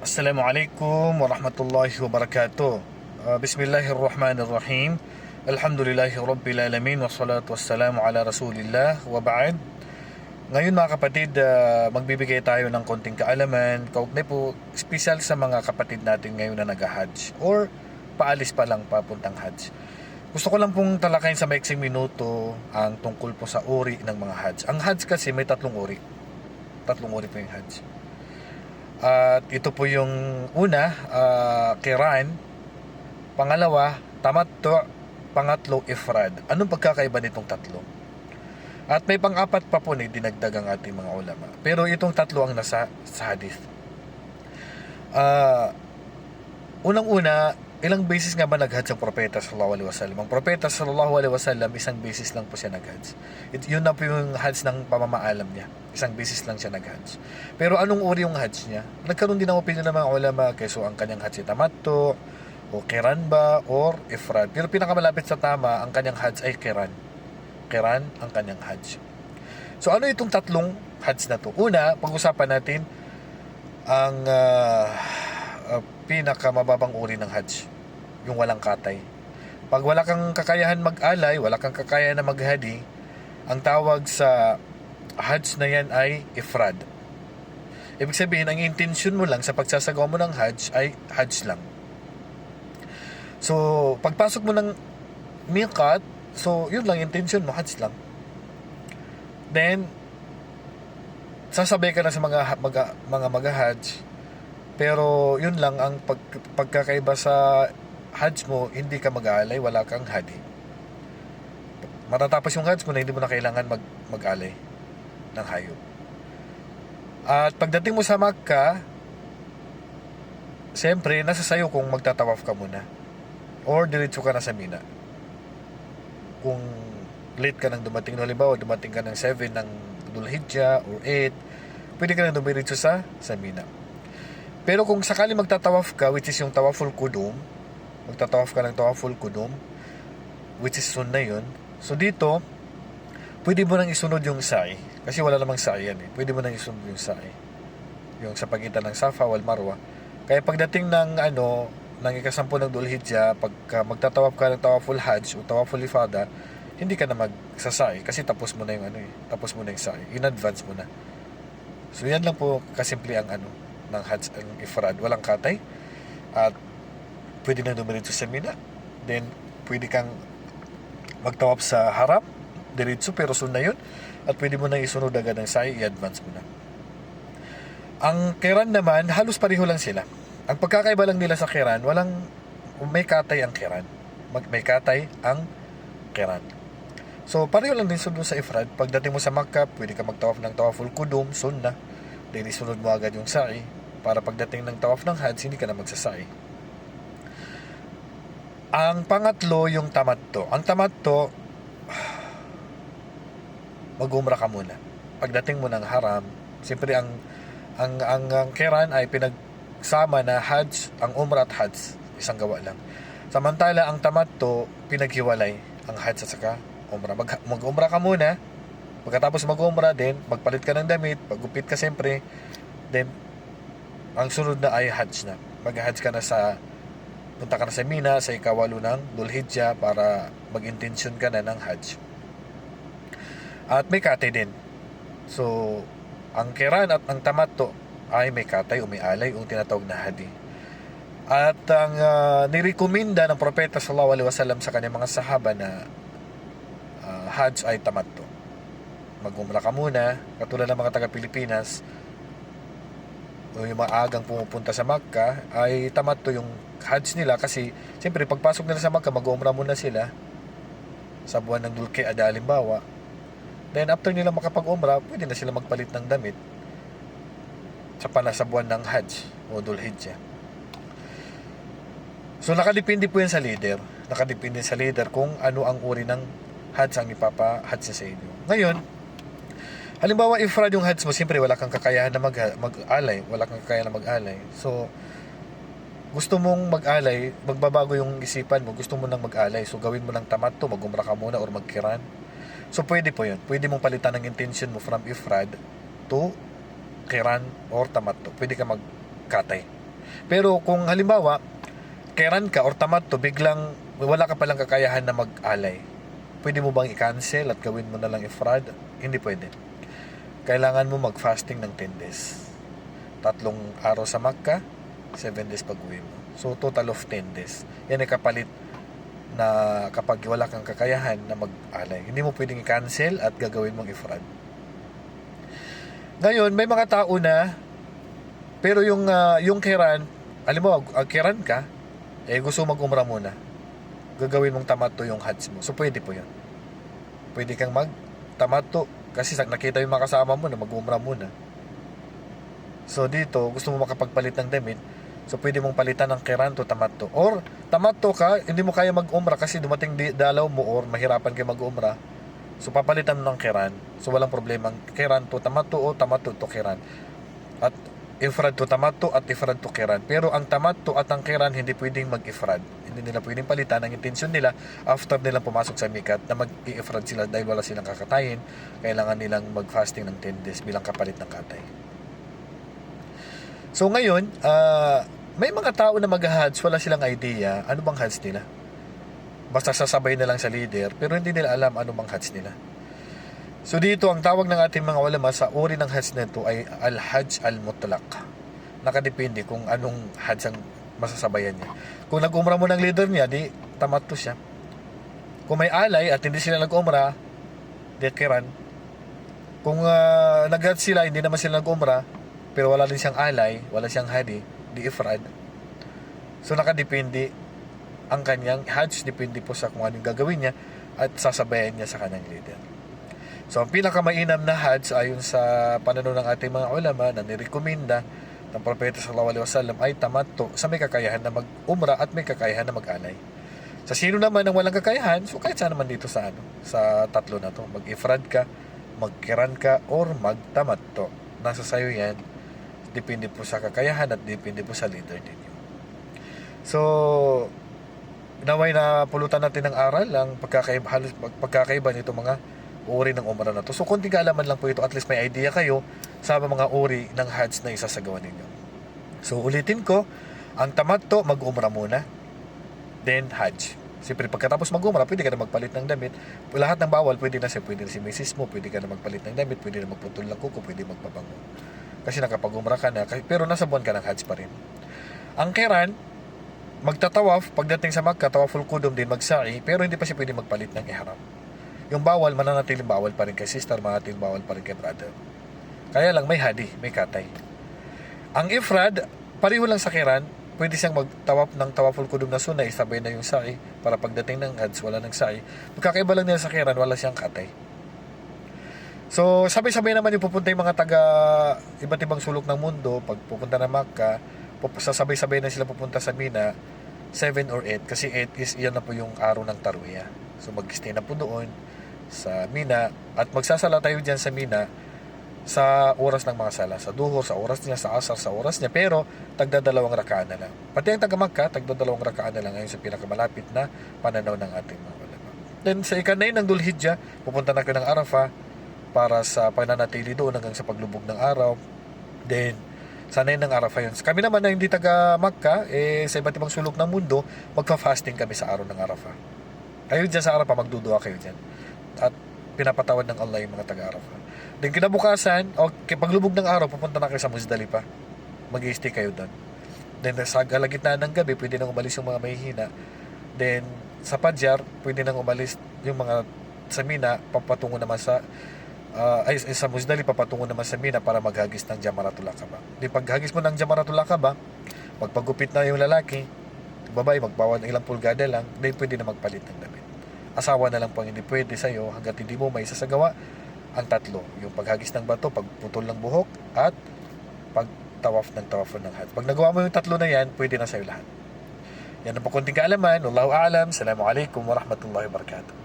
Assalamualaikum warahmatullahi wabarakatuh. Uh, Bismillahirrahmanirrahim. Alhamdulillahi Rabbil Alamin Wassalatu wassalamu ala Rasulillah wa ba'd Ngayon mga kapatid, uh, magbibigay tayo ng konting kaalaman kaugnay po special sa mga kapatid natin ngayon na nag-hajj or paalis pa lang papuntang hajj. Gusto ko lang pong talakayin sa maiksing minuto ang tungkol po sa uri ng mga hajj. Ang hajj kasi may tatlong uri. Tatlong uri po yung hajj. At ito po yung una, ah, kiran. Pangalawa, tamattu. Pangatlo, ifrad. Anong pagkakaiba nitong tatlo? At may pang-apat pa po na dinagdag ang ating mga ulama. Pero itong tatlo ang nasa sa hadith. Ah, unang-una, ilang beses nga ba nag-hajj ang propeta sallallahu alaihi wasallam? Ang propeta sallallahu alaihi wasallam, isang beses lang po siya nag-hajj. It, yun na po yung hajj ng pamamaalam niya. Isang beses lang siya nag-hajj. Pero anong uri yung hajj niya? Nagkaroon din ng opinion ng mga ulama, keso ang kanyang hajj ay tamatto, o kiran ba, or ifrad. Pero pinakamalapit sa tama, ang kanyang hajj ay kiran. Kiran ang kanyang hajj. So ano itong tatlong hajj na to? Una, pag-usapan natin ang ah, ah, pinakamababang uri ng hajj. Yung walang katay. Pag wala kang kakayahan mag-alay, wala kang kakayahan na maghadi, ang tawag sa hajj na yan ay ifrad. Ibig sabihin, ang intention mo lang sa pagsasagawa mo ng hajj ay hajj lang. So, pagpasok mo ng miqat, so yun lang intention mo, hajj lang. Then, sasabay ka na sa mga mga, mga mag-hajj, pero yun lang ang pag, pagkakaiba sa hajj mo, hindi ka mag-aalay, wala kang hadi. Matatapos yung hajj mo na hindi mo na kailangan mag, mag-alay ng hayop. At pagdating mo sa Makkah, siyempre, nasa sayo kung magtatawaf ka muna. Or diretso ka na sa Mina. Kung late ka nang dumating, no, halimbawa, dumating ka ng 7 ng Dulhijjah or 8, pwede ka na dumiretso sa, sa Mina. Pero kung sakali magtatawaf ka, which is yung tawaful kudum, magtatawaf ka ng tawaful kudum, which is sunna yun. So dito, pwede mo nang isunod yung sa'i. Kasi wala namang sa'i yan eh. Pwede mo nang isunod yung sa'i. Yung sa pagitan ng Safa wal Marwa. Kaya pagdating ng ano, ng ikasampu ng Dulhijjah, pagka magtatawaf ka ng tawaful hajj o tawaful ifada, hindi ka na magsasai kasi tapos mo na yung ano eh, tapos mo na yung sa'i. In advance mo na. So yan lang po kasimple ang ano ng hajj ang ifrad. Walang katay. At pwede na dumiretso sa Mina. Then pwede kang magtawaf sa harap, diretso pero sunna yun. At pwede mo na isunod agad ng sa'i, i-advance mo na. Ang kiran naman, halos pareho lang sila. Ang pagkakaiba lang nila sa kiran, walang may katay ang kiran. Mag, may katay ang kiran. So, pareho lang din sunod sa ifrad. Pagdating mo sa Makkah, pwede ka magtawaf ng tawaful kudum, sunna. Then isunod mo agad yung sa'i. Para pagdating ng tawaf ng hajj, hindi ka na magsasa'i. Ang pangatlo, yung tamatto. Ang tamatto, mag-umra ka muna. Pagdating mo ng haram, siyempre ang ang ang, ang kiran ay pinagsama na hajj, ang umrah at hajj, isang gawa lang. Samantala ang tamatto pinaghiwalay ang hajj at saka umrah. Mag, mag-umrah ka muna. Pagkatapos mag-umrah din, magpalit ka ng damit, paggupit ka siyempre, then ang sunod na ay hajj na. Mag-hajj ka na sa punta ka na sa Mina sa ikawalo ng Dulhijjah para mag-intention ka na ng hajj. At may kate din. So, ang kiran at ang tamatto ay may katay o may alay o tinatawag na hadi. At ang uh, nirekomenda ng propeta sallallahu alaihi wasallam sa kanyang mga sahaba na uh, hajj ay tamatto. Mag-umrah ka muna, katulad ng mga taga Pilipinas, o yung mga agang pumupunta sa Makkah ay tamatto yung hajj nila kasi siyempre pagpasok nila sa Makkah mag-umrah muna sila sa buwan ng Dulce Ada halimbawa Then after nila makapag-umrah, pwede na sila magpalit ng damit sa pala sa buwan ng Hajj o Dhul-Hijjah. So nakadepende po yan sa leader. Nakadepende sa leader kung ano ang uri ng Hajj ang ipapa-Hajj sa inyo. Ngayon, halimbawa ifrad yung Hajj mo, siyempre wala kang kakayahan na mag- mag-alay. Wala kang kakayahan na mag-alay. So, gusto mong mag-alay, magbabago yung isipan mo, gusto mo nang mag-alay. So, gawin mo ng tamatto, mag-umrah ka muna or magkiran. So, pwede po yun. Pwede mong palitan ng intention mo from ifrad to kiran or tamatto. Pwede ka magkatay. Pero kung halimbawa, keran ka or tamad to, biglang wala ka palang kakayahan na mag-alay. Pwede mo bang i-cancel at gawin mo na lang ifrad? Hindi pwede. Kailangan mo mag-fasting ng 10 days. Tatlong araw sa Makkah, 7 days pag-uwi mo. So, total of 10 days. Yan ay kapalit na kapag wala kang kakayahan na mag-alay. Hindi mo pwedeng i-cancel at gagawin mong ifrad. Ngayon, may mga tao na pero yung ah, yung kiran, alam mo, ang kiran ka, eh gusto mag-umra muna. Gagawin mong tamato yung hajj mo. So pwede po 'yun. Pwede kang mag tamato kasi nakita yung mga kasama mo na mag-umra muna. So dito, gusto mo makapagpalit ng damit, so pwede mong palitan ng kiran to tamato. Or tamato ka, hindi mo kaya mag-umra kasi dumating dalaw mo or mahirapan kayo mag-umra. So papalitan mo ng kiran. So walang problema. Kiran to tamato o tamato to kiran. At ifrad to tamato at ifrad to kiran. Pero ang tamato at ang kiran hindi pwedeng mag-ifrad. Hindi nila pwedeng palitan. Ang intensyon nila after nilang pumasok sa mikat na mag-ifrad sila dahil wala silang kakatayin, kailangan nilang mag-fasting ng 10 days bilang kapalit ng katay. So ngayon, ah, may mga tao na mag-hajj, wala silang idea ano bang hajj nila. Basta sasabay na lang sa leader, pero hindi nila alam ano bang hajj nila. So dito, ang tawag ng ating mga ulama sa uri ng hajj na ito ay al-hajj al-mutlaq. Nakadepende kung anong hajj ang masasabayan niya. Kung nag-umra mo ng leader niya, di tamat to siya. Kung may alay at hindi sila nag-umra, di kiran. Kung uh, nag sila, hindi naman sila nag-umra, pero wala din siyang alay, wala siyang hadi, di ifrad. So nakadepende ang kanyang hajj, depende po sa kung anong gagawin niya at sasabayan niya sa kanyang leader. So, ang pinakamainam na hajj ayon sa pananaw ng ating mga ulama na nirekomenda ng Propeta sallallahu alaihi wasallam ay tamatto sa may kakayahan na mag-umra at may kakayahan na mag-alay. Sa sino naman ang walang kakayahan, so kahit saan naman dito sa ano, sa tatlo na to, mag-ifrad ka, magkiran ka, or magtamatto. Nasa sayo yan, depende po sa kakayahan at depende po sa leader ninyo. So, naway na pulutan natin ng aral ang pagkakaiba, halos pagkakaiba nito mga uri ng umrah na to. So, konting kaalaman lang po ito. At least may idea kayo sa mga uri ng hajj na isasagawa ninyo. So, ulitin ko, ang tamatto, mag-umrah muna. Then, hajj. Siyempre, pagkatapos mag-umrah, pwede ka na magpalit ng damit. Lahat ng bawal, pwede na siya. Pwede na si misis mo, pwede ka na magpalit ng damit, pwede na magputol ng kuko, pwede magpabango. Kasi nakapag-umrah ka na, pero nasa buwan ka ng hajj pa rin. Ang kiran, magtatawaf, pagdating sa Makkah, tawaful kudum din, magsa'i, pero hindi pa siya pwede magpalit ng ihram. Yung bawal, mananatiling bawal pa rin kay sister, mananatiling bawal pa rin kay brother. Kaya lang may hadi, may katay. Ang ifrad, pareho lang sa kiran, pwede siyang magtawap ng tawaful kudum na sunay, sabay na yung sa'i, para pagdating ng hajj, wala ng sa'i. Magkakaiba lang nila sa kiran, wala siyang katay. So, sabay-sabay naman yung pupunta yung mga taga iba't ibang sulok ng mundo. Pag pupunta na Makkah, sasabay-sabay na sila pupunta sa Mina, 7 or 8. Kasi 8 is iyan na po yung araw ng Tarwiyah. So, mag-stay na po doon sa Mina. At magsasala tayo dyan sa Mina sa oras ng mga sala. Sa duhur, sa oras niya, sa asar, sa oras niya. Pero, tagdadalawang rakaan na lang. Pati ang taga Makkah, tagdadalawang rakaan na lang ngayon sa pinakamalapit na pananaw ng ating mga ulama. Then, sa ikanay ng Dulhijjah, pupunta na kayo ng Arafah, para sa pananatili doon hanggang sa paglubog ng araw. Then, sanay ng Arafah yun. Kami naman na hindi taga Makkah, eh, sa iba't ibang sulok ng mundo, magpa-fasting kami sa araw ng Arafah. Kayo dyan sa Arafah, magdudua kayo dyan. At pinapatawad ng Allah yung mga taga Arafah. Then kinabukasan, okay, paglubog ng araw, pupunta na kayo sa Muzdalifah. mag stay kayo doon. Then sa kalagitnaan ng gabi, pwede nang umalis yung mga mahihina. Then sa Padjar, pwede nang umalis yung mga sa Mina, papatungo naman sa uh, ay, ay, sa Muzdali papatungo naman sa Mina para maghagis ng Jamaratul Aqaba. Di paghagis mo ng Jamaratul Aqaba, magpagupit na yung lalaki, babae magbawan ng ilang pulgada lang, then pwede na magpalit ng damit. Asawa na lang po ang hindi pwede sa iyo hangga't hindi mo may sasagawa ang tatlo, yung paghagis ng bato, pagputol ng buhok at pagtawaf ng tawaf ng hajj. Pag nagawa mo yung tatlo na yan, pwede na sa'yo lahat. Yan ang po konting kaalaman. Wallahu aalam. Assalamualaikum warahmatullahi wabarakatuh.